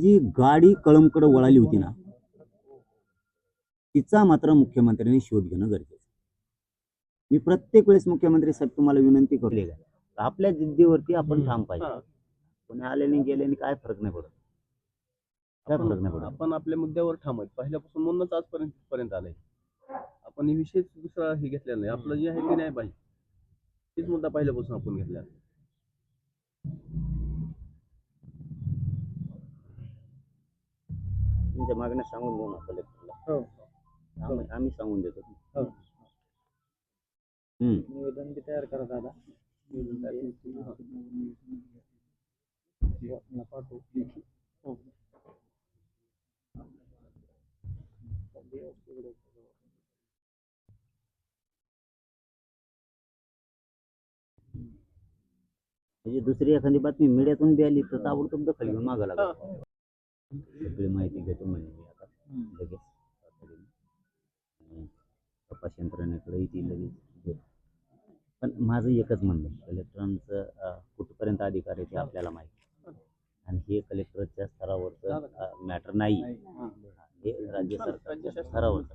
जी गाडी कळमकडे वळाली होती ना तिचा मात्र मुख्यमंत्र्यांनी शोध घेणं गरजेचं. मी प्रत्येक वेळेस मुख्यमंत्री साहेब तुम्हाला विनंती करले का आपल्या जिद्दीवरती आपण. ठाम पाहिजे. कोणी आल्याने गेल्याने काय फरक नाही पडत. काय फरक नाही आपण पडत. आपण आपल्या मुद्द्यावर ठाम आहेत. पहिल्यापासून म्हणूनच आजपर्यंत पर्यंत आलंय. आपण हे विषयच दुसरा हे घेतलेला नाही. आपलं जे आहे ते नाही पाहिजे तेच मुद्दा पहिल्यापासून आपण घेतलेला तुमच्या मागण्या सांगून देऊ ना कलेक्टरला आम्ही आम्ही सांगून देतो. हो. हम्म. निवेदन बी तयार करा दादा. पाठवू. म्हणजे दुसरी एखादी बातमी मीडियातून बी आली तर ताबडतोब दखल घेऊन मागा लागला. सगळी माहिती घेतो म्हणजे मी आता लगेच. तातडीने. तपास यंत्रणेकडेही ती लगेच घेतो. पण माझं एकच म्हणणं आहे कलेक्टरांचं कुठपर्यंत अधिकार आहे ते आपल्याला माहिती आणि हे कलेक्टरच्या स्तरावरचं मॅटर नाही. हे. राज्य सरकारच्या स्तरावरचं.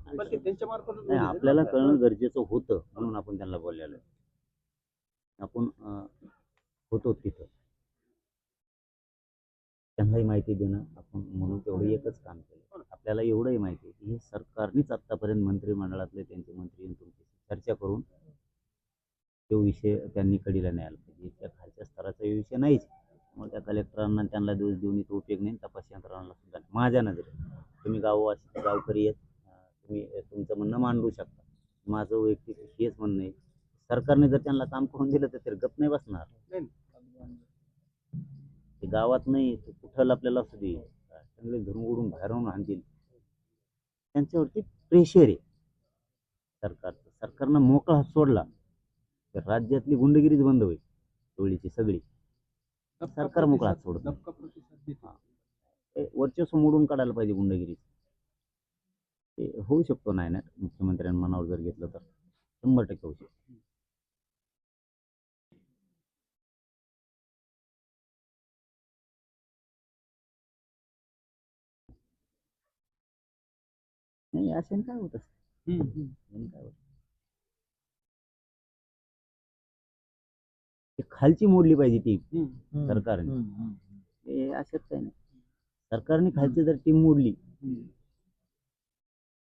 नाही होईल. आपल्याला कळणं गरजेचं होतं म्हणून आपण त्यांना बोललेलो आपण होतो तिथं. त्यांनाही माहिती देणं आपण म्हणून तेवढं एकच काम केलं. आपल्याला एवढंही माहिती आहे की हे सरकारनेच आत्तापर्यंत मंत्रिमंडळातले त्यांचे मंत्री येऊन तुमच्याशी चर्चा करून तो विषय त्यांनी कडीला न्यायला पाहिजे. त्या खालच्या स्तराचा विषय नाहीच. मग त्या कलेक्टरांना त्यांना दिवस देऊन इथं उपयोग नाही तपास यंत्रणाला सुद्धा. माझ्या नजरेत. तुम्ही गाववासी गावकरी आहेत. तुम्ही तुमचं म्हणणं मांडू शकता. माझं वैयक्तिक हेच म्हणणं आहे. सरकारने जर त्यांना काम करून दिलं तर गप नाही बसणार. ते गावात नाही ते कुठं आपल्याला असू दे. चांगले धरून उडून बाहेरून आणतील. त्यांच्यावरती प्रेशर आहे. सरकारचं सरकारनं मोकळा हात सोडला. तर राज्यातली गुंडगिरीच बंद होईल टोळीची सगळी. सरकार मोकळा हात सोडत वर्चस्व मोडून काढायला पाहिजे गुंडगिरी ते होऊ शकतो नाही ना? मुख्यमंत्र्यांनी मनावर जर घेतलं तर. शंभर टक्के होऊ शकतो. नाही अशाने काय होत? असतं खालची मोडली पाहिजे हम्म. सरकारने. हे अशात काही नाही. सरकारने खालची जर टीम मोडली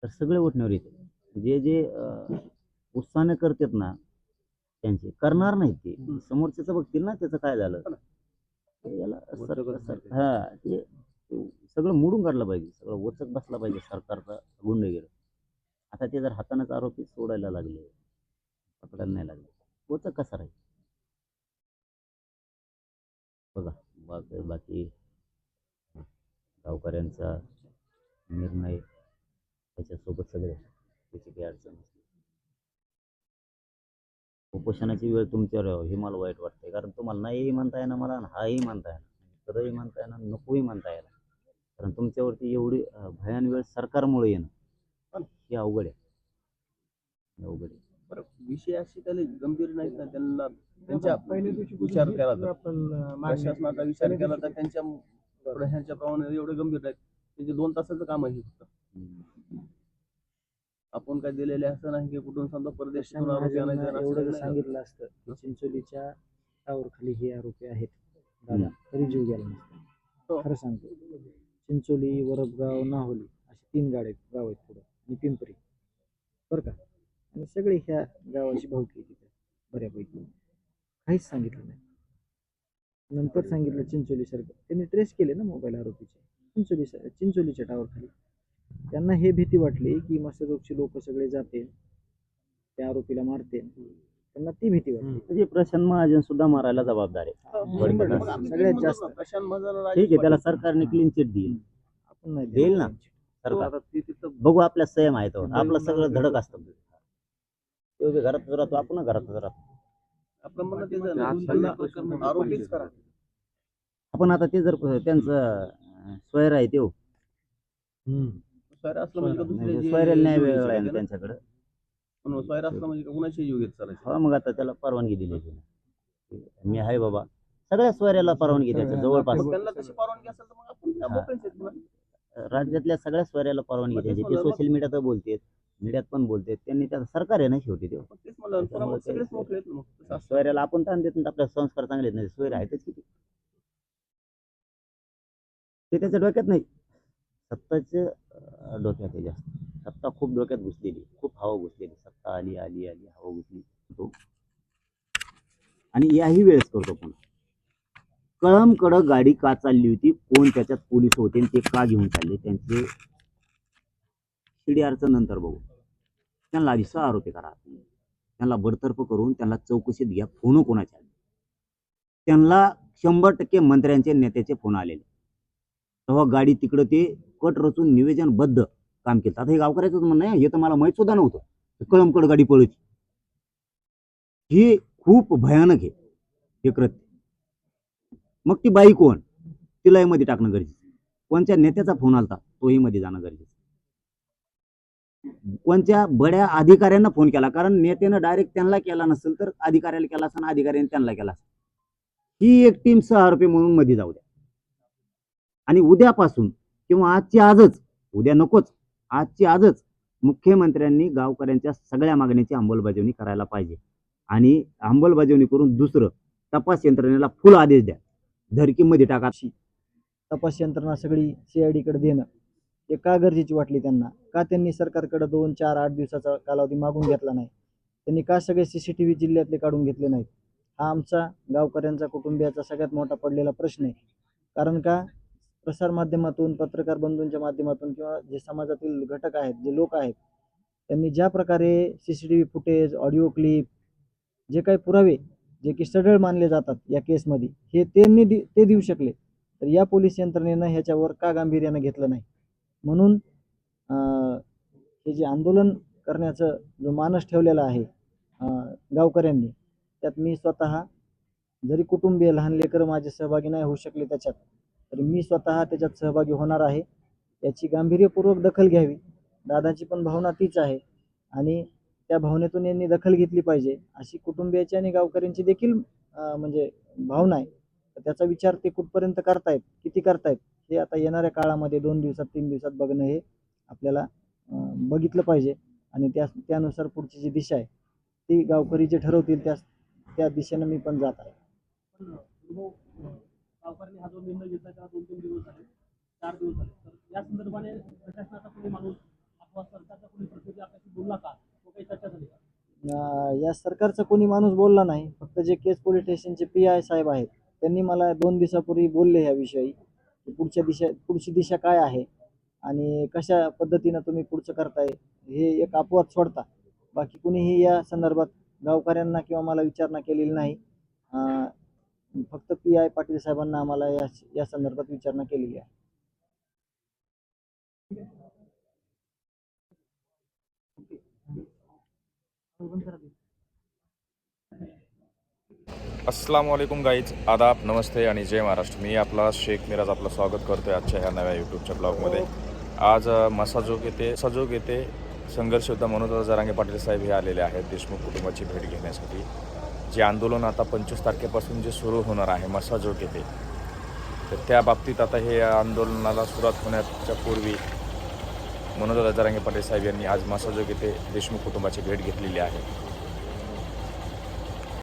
तर सगळे वठण्यावर येते जे जे उत्साहाने करतात ना त्यांचे. करणार नाहीत ते. समोरच्याचं बघतील ना त्याचं काय झालं? हो याला. हा ते सगळं मोडून काढलं पाहिजे. सगळं वचक बसला पाहिजे सरकारचा गुंडगिरी आता ते जर हातानंच आरोपी सोडायला लागले पकडायला नाही लागले वचक कसा राहील? बघा बाकी बाकी गावकऱ्यांचा निर्णय त्याच्यासोबत सगळे त्याची काही अडचण असते उपोषणाची वेळ तुमच्यावर यावं हे मला वाईट वाटते कारण तुम्हाला नाहीही म्हणता येणार मला आणि हाही म्हणता येणार खरंही म्हणता येणार नकोही म्हणता येणार. कारण तुमच्यावरती एवढी भयान वेळ सरकारमुळे येणं हे अवघड आहे. अवघड आहे. बरं, विषय असे त्याला गंभीर नाहीत ना त्यांना त्यांच्या पहिल्या दिवशी विचार केला तर. प्रशासनाचा विचार केला तर त्यांच्या ह्यांच्या प्रमाणे एवढे गंभीर नाहीत. त्यांचे दोन तासाचं काम आहे फक्त. आपण काय दिलेले असं नाही की कुठून समजा एवढं नाही. सांगितलं असतं की चिंचोलीच्या टावर खाली हे आरोपी आहेत. दादा तरी जीव गेला नसता. हो. खरं सांगतो. चिंचोली वरबगाव नाहोली असे तीन गाडे गाव आहेत पुढं. आणि पिंपरी. बरं का? आणि सगळे ह्या गावाची भावकी तिथे बऱ्यापैकी. काहीच सांगितलं नाही. नंतर सांगितलं चिंचोली सारखं त्यांनी ट्रेस केले ना मोबाईल आरोपीचे. चिंचोली चिंचोलीच्या टावर खाली. त्यांना हे भीती वाटली की मस्तरोगची लोक सगळे जाते त्या आरोपीला मारते त्यांना ती भीती वाटली म्हणजे प्रशांत महाजन सुद्धा मारायला जबाबदार आहे. हो, सगळ्यात जास्त. ठीक आहे त्याला. सरकारने क्लीन चिट देईल आपण नाही देईल ना. सरकार. तिथं बघू आपल्या संयम आहे तो आपलं सगळं धडक असतं. ते बी घरातच राहतो आपण घरातच राहतो आपलं म्हणणं तेच आहे ना, त्यांना आरोपीच करा आपण आता ते जर त्यांचं स्वैर आहे तो सोयरा असलं म्हणजे का दुसरे जे स्वैराला न्याय वेगळा आहे ना? त्यांच्याकडे. म्हणून सोयरा असलं म्हणजे का कुणाची जीव घेत चालायचं हो मग आता त्याला परवानगी आहे. मी आहे बाबा. सगळ्या स्वैऱ्याला परवानगी द्यायची जवळपास. मग त्यांना तशी परवानगी असेल तर मग आपण त्या मोकळेच आहेत ना. राज्यातल्या सगळ्या सोयऱ्याला परवानगी मग द्यायची. ते सोशल मीडियात बोलतेत मीडियात पण बोलतेत. त्यांनी त्या सरकार आहे ना शेवटी ते मग तेच म्हणलं पुन्हा मग त्याच्यामुळे सगळेच ते- मोकळे आहेत ना मग. तसं असतं. सोयऱ्याला आपण ताण देत नाही आपल्या संस्कार चांगले आहेत नाही सोयरे आहेतच किती. ते त्याच्या डोक्यात नाही. सत्ताच्या अं, डोक्यात आहे जास्त. सत्ता खूप डोक्यात घुसलेली खूप हवा घुसलेली सत्ता आली आली आली हवा घुसली. तो आणि याही वेळेस करतो पण कळमकडं गाडी का चालली होती कोण त्याच्यात पोलीस होते आणि ते का घेऊन चालले त्यांचे शिडीआरचं नंतर बघू. त्यांना आधी सहा आरोपी करा. त्यांना बडतर्फ करून त्यांना चौकशीत घ्या फोन कोणाचे आले त्यांना शंभर टक्के मंत्र्यांचे नेत्याचे फोन आलेले. तेव्हा गाडी तिकडं ते कट रचून निवेदनबद्ध काम केलं. आता हे गावकऱ्याचं म्हणणं आहे हे तर मला माहीत सुद्धा नव्हतं. कळमकड गाडी पळची हे खूप भयानक आहे हे कृत्य. मग ती बाई कोण? तिलाही मध्ये टाकणं गरजेचं कोणत्या नेत्याचा फोन आलता तोही मध्ये जाणं गरजेचं कोणत्या बड्या अधिकाऱ्यांना फोन केला? कारण नेत्यानं डायरेक्ट त्यांना केला नसेल तर अधिकाऱ्याला केला असताना अधिकाऱ्याने त्यांना केला असेल ही एक टीम सहा रुपये म्हणून मध्ये जाऊ द्या. आणि उद्यापासून किंवा आजची आजच उद्या नकोच आजची आजच मुख्यमंत्र्यांनी गावकऱ्यांच्या सगळ्या मागण्याची अंमलबजावणी करायला पाहिजे. आणि अंमलबजावणी करून दुसरं तपास यंत्रणेला फुल आदेश द्या. धरकीमध्ये टाका. तपास यंत्रणा सगळी सीआयडीकडे देणं. हे का गरजेची वाटली त्यांना? का त्यांनी सरकारकडे दोन चार आठ दिवसाचा कालावधी मागून घेतला नाही? त्यांनी का सगळे सी सी टी व्ही जिल्ह्यातले काढून घेतले नाहीत? हा आमचा गावकऱ्यांचा कुटुंबियाचा सगळ्यात मोठा पडलेला प्रश्न आहे. कारण का? प्रसारमाध्यमातून पत्रकार बंधूंच्या माध्यमातून किंवा जे समाजातील घटक आहेत जे लोक आहेत त्यांनी ज्या प्रकारे C C T V footage audio clip जे काही पुरावे जे की सढळ मानले जातात या केसमध्ये हे त्यांनी दि ते देऊ शकले. तर या पोलीस यंत्रणेनं ह्याच्यावर का गांभीर्यानं घेतलं नाही? म्हणून हे जे आंदोलन करण्याचं जो मानस ठेवलेला आहे गावकऱ्यांनी त्यात मी स्वतः जरी कुटुंबीय लहान लेकरं माझे सहभागी नाही होऊ शकले त्याच्यात तरी मी स्वतः त्याच्यात सहभागी होणार आहे. याची गांभीर्यपूर्वक दखल घ्यावी. दादाची पण भावना तीच आहे. आणि त्या भावनेतून यांनी दखल घेतली पाहिजे. अशी कुटुंबियाची आणि गावकऱ्यांची देखील म्हणजे भावना आहे. तर त्याचा विचार ते कुठपर्यंत करतायत किती करतायत हे आता येणाऱ्या काळामध्ये दोन दिवसात तीन दिवसात बघणं हे आपल्याला बघितलं पाहिजे. आणि त्या त्यानुसार पुढची जी दिशा आहे ती गावकरी जे ठरवतील त्या त्या दिशेनं मी पण जात आहे. सावकारने हा जो निर्णय घेतला त्याला दोन तीन दिवस झाले चार दिवस झाले. तर या संदर्भाने प्रशासनाचा कोणी माणूस अथवा सरकारचा कोणी प्रतिनिधी आपल्याशी बोलला का? तो काही चर्चा झाली का? या सरकारचा कोणी माणूस बोलला नाही. फक्त जे केस पोलीस स्टेशनचे पी आय साहेब आहेत त्यांनी मला दोन दिवसापूर्वी बोलले ह्याविषयी की पुढच्या दिशा पुढची दिशा काय आहे आणि कशा पद्धतीनं तुम्ही पुढचं करताय हे एक अपवाद सोडता. बाकी कुणीही या संदर्भात गावकऱ्यांना किंवा मला विचारणा केलेली नाही. फक्त पी आय पाटील साहेबांना आम्हाला या या संदर्भात विचारणा केलेली आहे. अस्सलाम वालेकुम गाईज आदाब नमस्ते आणि जय महाराष्ट्र. मी आपला शेख मिराज आपलं स्वागत करतोय आजच्या ह्या नव्या यूट्यूबच्या ब्लॉगमध्ये. आज मसाजोग येथे सजोग येथे संघर्ष होता मनोज जरांगे पाटील साहेब हे आलेले आहेत देशमुख कुटुंबाची भेट घेण्यासाठी. जे आंदोलन आता पंचवीस तारखेपासून जे सुरू होणार आहे मसाजोग येथे तर त्या बाबतीत आता हे आंदोलनाला सुरुवात होण्याच्या पूर्वी मनोज जरांगे पाटील साहेब यांनी आज मसाजोग येथे देशमुख कुटुंबाची भेट घेतलेली आहे.